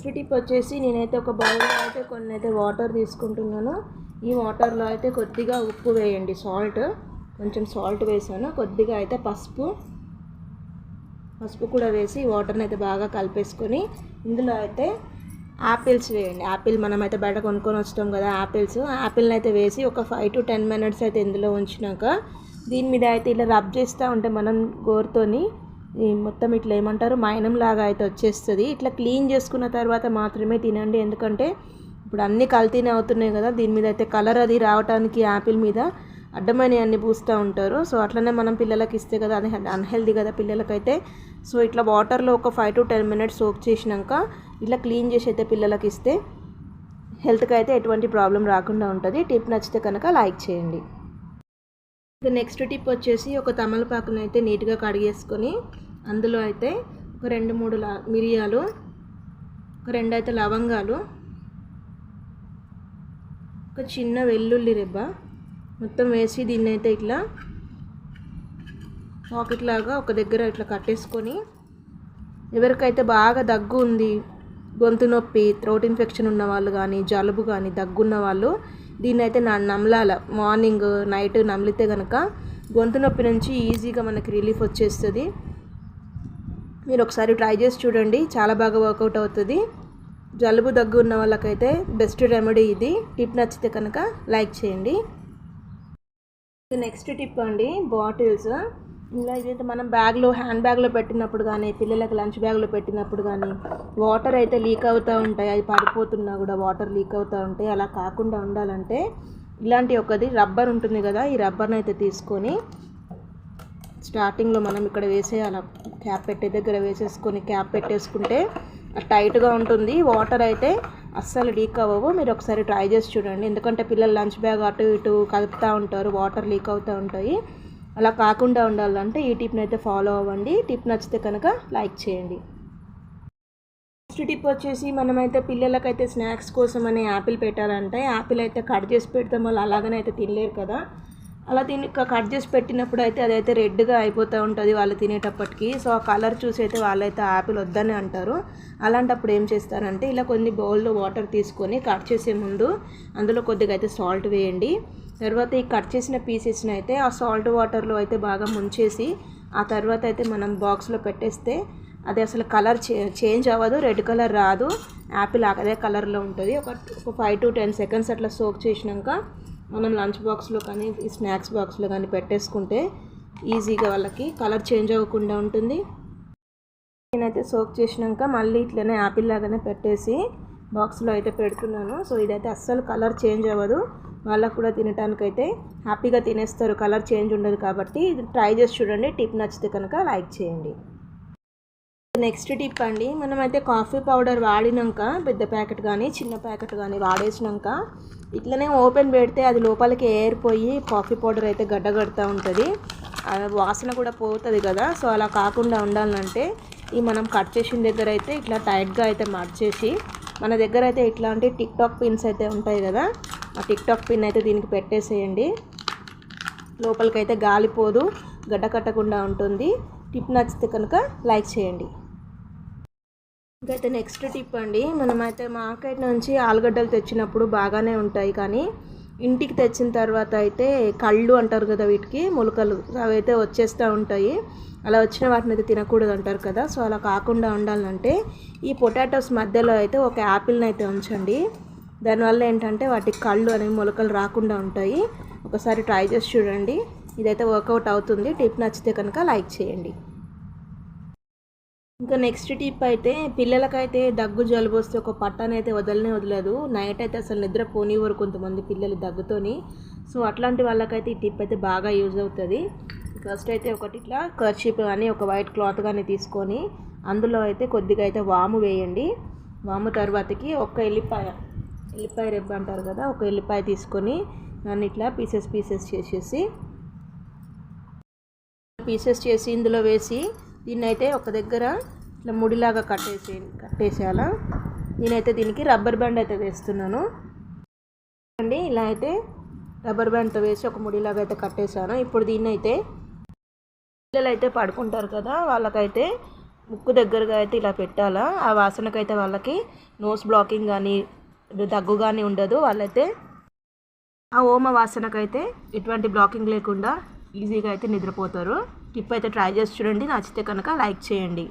Next tip వచ్చేసి నేనైతే ఒక బౌల్లో అయితే కొన్ని అయితే వాటర్ తీసుకుంటున్నాను. ఈ వాటర్లో అయితే కొద్దిగా ఉప్పు వేయండి సాల్ట్. కొంచెం సాల్ట్ వేసాను. కొద్దిగా అయితే పసుపు. పసుపు కూడా వేసి వాటర్ని అయితే బాగా కలిపేసుకొని ఇందులో అయితే యాపిల్స్ వేయండి. యాపిల్ మనం అయితే బయట కొనుక్కొని వస్తాం కదా యాపిల్స్ యాపిల్ని అయితే వేసి ఒక ఫైవ్ టు టెన్ మినిట్స్ అయితే ఇందులో ఉంచినాక దీని మీద అయితే ఇలా రబ్ చేస్తూ ఉంటే మనం గోరుతోని మొత్తం ఇట్లా ఏమంటారు? మైనం లాగా అయితే వచ్చేస్తుంది. ఇట్లా క్లీన్ చేసుకున్న తర్వాత మాత్రమే తినండి. ఎందుకంటే ఇప్పుడు అన్నీ కల్తీనే అవుతున్నాయి కదా. దీని మీద అయితే కలర్ అది రావడానికి యాపిల్ మీద అడ్డమైన అన్ని పూస్తూ ఉంటారు. సో అట్లనే మనం పిల్లలకి ఇస్తే కదా అది అన్హెల్దీ కదా పిల్లలకైతే. సో ఇట్లా వాటర్లో ఒక five to ten minutes soak చేసినాక ఇట్లా క్లీన్ చేసి అయితే పిల్లలకి ఇస్తే హెల్త్కి అయితే ఎటువంటి ప్రాబ్లం రాకుండా ఉంటుంది. టిప్ నచ్చితే కనుక లైక్ చేయండి. ఇక నెక్స్ట్ టిప్ వచ్చేసి ఒక తమలపాకును అయితే నీట్గా కడిగేసుకొని అందులో అయితే ఒక రెండు మూడు లా మిరియాలు ఒక రెండు అయితే లవంగాలు ఒక చిన్న వెల్లుల్లి రెబ్బ మొత్తం వేసి దీన్ని అయితే ఇట్లా పాకెట్ లాగా ఒక దగ్గర ఇట్లా కట్టేసుకొని ఎవరికైతే బాగా దగ్గు ఉంది గొంతు నొప్పి థ్రోట్ ఇన్ఫెక్షన్ ఉన్న వాళ్ళు కానీ జలుబు కానీ దగ్గున్న వాళ్ళు దీన్ని అయితే నా నమలాల. మార్నింగ్ నైట్ నమిలితే కనుక గొంతు నొప్పి నుంచి ఈజీగా మనకి రిలీఫ్ వచ్చేస్తుంది. మీరు ఒకసారి ట్రై చేసి చూడండి. చాలా బాగా వర్కౌట్ అవుతుంది. జలుబు దగ్గు ఉన్న వాళ్ళకైతే బెస్ట్ రెమెడీ ఇది. టిప్ నచ్చితే కనుక లైక్ చేయండి. నెక్స్ట్ టిప్ అండి. బాటిల్స్ ఇలా ఇదైతే మనం బ్యాగ్లో హ్యాండ్ బ్యాగ్లో పెట్టినప్పుడు కానీ పిల్లలకి లంచ్ బ్యాగ్లో పెట్టినప్పుడు కానీ వాటర్ అయితే లీక్ అవుతూ ఉంటాయి. అది పడిపోతున్నా కూడా వాటర్ లీక్ అవుతూ ఉంటాయి. అలా కాకుండా ఉండాలంటే ఇలాంటి ఒకది రబ్బర్ ఉంటుంది కదా ఈ రబ్బర్ని అయితే తీసుకొని స్టార్టింగ్లో మనం ఇక్కడ వేసేయాలి. క్యాప్ పెట్టే దగ్గర వేసేసుకొని క్యాప్ పెట్టేసుకుంటే టైట్గా ఉంటుంది. వాటర్ అయితే అస్సలు లీక్ అవ్వవు. మీరు ఒకసారి ట్రై చేసి చూడండి. ఎందుకంటే పిల్లలు లంచ్ బ్యాగ్ అటు ఇటు కదుపుతూ ఉంటారు. వాటర్ లీక్ అవుతూ ఉంటాయి. అలా కాకుండా ఉండాలంటే ఈ టిప్ని అయితే ఫాలో అవ్వండి. టిప్ నచ్చితే కనుక లైక్ చేయండి. నెక్స్ట్ టిప్ వచ్చేసి మనమైతే పిల్లలకైతే స్నాక్స్ కోసం అని యాపిల్ పెట్టాలంటే యాపిల్ అయితే కట్ చేసి పెడతాం వాళ్ళు. అలాగనే అయితే తినలేరు కదా. అలా తిని కట్ చేసి పెట్టినప్పుడు అయితే అదైతే రెడ్గా అయిపోతూ ఉంటుంది వాళ్ళు తినేటప్పటికి. సో ఆ కలర్ చూసి అయితే వాళ్ళైతే యాపిల్ వద్దని అంటారు. అలాంటప్పుడు ఏం చేస్తారంటే ఇలా కొన్ని బౌల్లో వాటర్ తీసుకొని కట్ చేసే ముందు అందులో కొద్దిగా అయితే సాల్ట్ వేయండి. తర్వాత ఈ కట్ చేసిన పీసెస్ని అయితే ఆ సాల్ట్ వాటర్లో అయితే బాగా ముంచేసి ఆ తర్వాత అయితే మనం బాక్స్లో పెట్టేస్తే అది అసలు కలర్ చేంజ్ అవ్వదు రెడ్ కలర్ రాదు. యాపిల్ అదే కలర్లో ఉంటుంది. ఒక ఒక ఫైవ్ టు టెన్ సెకండ్స్ అట్లా సోక్ చేసినాక మనం లంచ్ బాక్స్లో కానీ స్నాక్స్ బాక్స్లో కానీ పెట్టేసుకుంటే ఈజీగా వాళ్ళకి కలర్ చేంజ్ అవ్వకుండా ఉంటుంది. నేనైతే సోక్ చేసినాక మళ్ళీ ఇట్లనే యాపిల్ లాగానే పెట్టేసి బాక్స్లో అయితే పెడుతున్నాను. సో ఇదైతే అస్సలు కలర్ చేంజ్ అవ్వదు. వాళ్ళకు కూడా తినటానికైతే హ్యాపీగా తినేస్తారు. కలర్ చేంజ్ ఉండదు కాబట్టి ఇది ట్రై చేసి చూడండి. టిప్ నచ్చితే కనుక లైక్ చేయండి. నెక్స్ట్ టిప్ అండి మనమైతే కాఫీ పౌడర్ వాడినాక పెద్ద ప్యాకెట్ కానీ చిన్న ప్యాకెట్ కానీ వాడేసినాక ఇట్లనే ఓపెన్ పెడితే అది లోపలికి ఏరిపోయి కాఫీ పౌడర్ అయితే గడ్డగడుతూ ఉంటుంది. వాసన కూడా పోతుంది కదా సో అలా కాకుండా ఉండాలంటే ఈ మనం కట్ చేసిన దగ్గర అయితే ఇట్లా టైట్గా అయితే మార్చేసి మన దగ్గర అయితే ఇట్లాంటి టిక్ టాక్ పిన్స్ అయితే ఉంటాయి కదా ఆ టిక్ టాక్ పిన్ అయితే దీనికి పెట్టేసేయండి. లోపలికైతే గాలిపోదు గడ్డ కట్టకుండా ఉంటుంది. టిప్ నచ్చితే కనుక లైక్ చేయండి. ఇంకైతే నెక్స్ట్ టిప్ అండి. మనమైతే మార్కెట్ నుంచి ఆలుగడ్డలు తెచ్చినప్పుడు బాగానే ఉంటాయి కానీ ఇంటికి తెచ్చిన తర్వాత అయితే కళ్ళు అంటారు కదా వీటికి మొలకలు అవి అయితే వచ్చేస్తూ ఉంటాయి. అలా వచ్చిన వాటిని అయితే తినకూడదు అంటారు కదా. సో అలా కాకుండా ఉండాలంటే ఈ పొటాటోస్ మధ్యలో అయితే ఒక యాపిల్ని అయితే ఉంచండి. దానివల్ల ఏంటంటే వాటి కళ్ళు అనేవి మొలకలు రాకుండా ఉంటాయి. ఒకసారి ట్రై చేసి చూడండి. ఇదైతే వర్కౌట్ అవుతుంది. టిప్ నచ్చితే కనుక లైక్ చేయండి. ఇంకా నెక్స్ట్ టిప్ అయితే పిల్లలకైతే దగ్గు జలుబు వస్తే ఒక పట్టాన్ని అయితే వదలనే వదలదు. నైట్ అయితే అసలు నిద్ర పోనివ్వరు కొంతమంది పిల్లలు దగ్గుతోని. సో అట్లాంటి వాళ్ళకైతే ఈ టిప్ అయితే బాగా యూజ్ అవుతుంది. ఫస్ట్ అయితే ఒకటి ఇట్లా కర్చీప్ కానీ ఒక వైట్ క్లాత్ కానీ తీసుకొని అందులో అయితే కొద్దిగా అయితే వాము వేయండి. వాము తర్వాతకి ఒక ఎల్లిపాయ ఎల్లిపాయ రెబ్బ అంటారు కదా ఒక ఎల్లిపాయ తీసుకొని దాన్ని ఇట్లా పీసెస్ పీసెస్ చేసేసి పీసెస్ చేసి ఇందులో వేసి దీన్ని అయితే ఒక దగ్గర ఇట్లా ముడిలాగా కట్టేసి కట్టేసేయాల. నేనైతే దీనికి రబ్బర్ బ్యాండ్ అయితే వేస్తున్నాను. అండి ఇలా అయితే రబ్బర్ బ్యాండ్తో వేసి ఒక ముడిలాగా అయితే కట్టేశాను. ఇప్పుడు దీన్ని అయితే పిల్లలు అయితే పడుకుంటారు కదా వాళ్ళకైతే ముక్కు దగ్గరగా అయితే ఇలా పెట్టాలా. ఆ వాసనకైతే వాళ్ళకి నోస్ బ్లాకింగ్ కానీ దగ్గు కానీ ఉండదు. వాళ్ళైతే ఆ ఓమ వాసనకైతే ఎటువంటి బ్లాకింగ్ లేకుండా ఈజీగా అయితే నిద్రపోతారు. టిప్ అయితే ట్రై చేసి చూడండి. నచ్చితే కనుక లైక్ చేయండి.